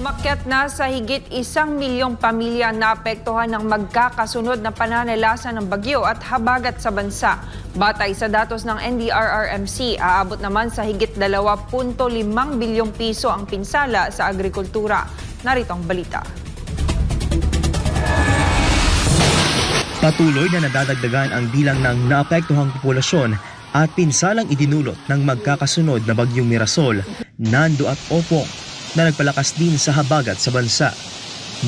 Umakyat na sa higit isang milyong pamilya na apektuhan ng magkakasunod na pananalasa ng bagyo at habagat sa bansa. Batay sa datos ng NDRRMC, aabot naman sa higit 2.5 bilyong piso ang pinsala sa agrikultura. Narito ang balita. Patuloy na nadadagdagan ang bilang ng naapektuhang populasyon at pinsalang idinulot ng magkakasunod na bagyong Mirasol, Nando at Opong na nagpalakas din sa habagat sa bansa.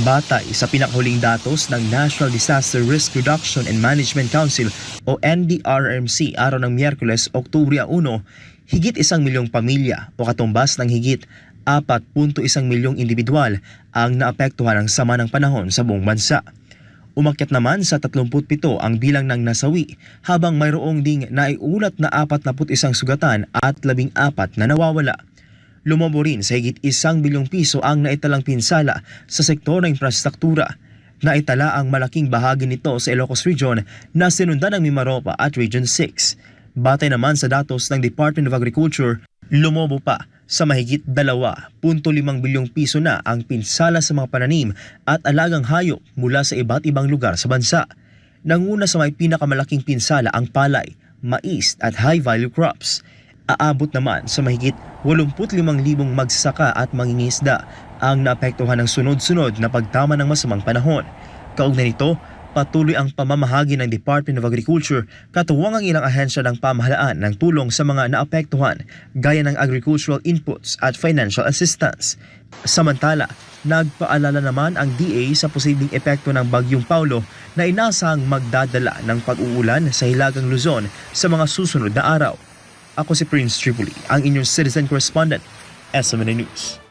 Batay sa pinakahuling datos ng National Disaster Risk Reduction and Management Council o NDRRMC araw ng Miyerkules, Oktubre 1, higit isang milyong pamilya o katumbas ng higit 4.1 milyong individual ang naapektuhan ng sama ng panahon sa buong bansa. Umakyat naman sa 37 ang bilang ng nasawi habang mayroong ding naiulat na 41 sugatan at 14 na nawawala. Lumabo rin sa higit isang bilyong piso ang naitalang pinsala sa sektor ng infrastruktura. Naitala ang malaking bahagi nito sa Ilocos Region na sinundan ng Mimaropa at Region 6. Batay naman sa datos ng Department of Agriculture, lumobo pa sa mahigit 2.5 bilyong piso na ang pinsala sa mga pananim at alagang hayop mula sa iba't ibang lugar sa bansa. Nanguna sa may pinakamalaking pinsala ang palay, mais at high-value crops. Aabot naman sa mahigit 85,000 magsasaka at mangingisda ang naapektuhan ng sunod-sunod na pagtama ng masamang panahon. Kaugnay nito, patuloy ang pamamahagi ng Department of Agriculture katuwang ang ilang ahensya ng pamahalaan ng tulong sa mga naapektuhan gaya ng agricultural inputs at financial assistance. Samantala, nagpaalala naman ang DA sa posibleng epekto ng Bagyong Paulo na inasahang magdadala ng pag-uulan sa Hilagang Luzon sa mga susunod na araw. Ako si Prince Tripoli, ang inyong citizen correspondent, SMN News.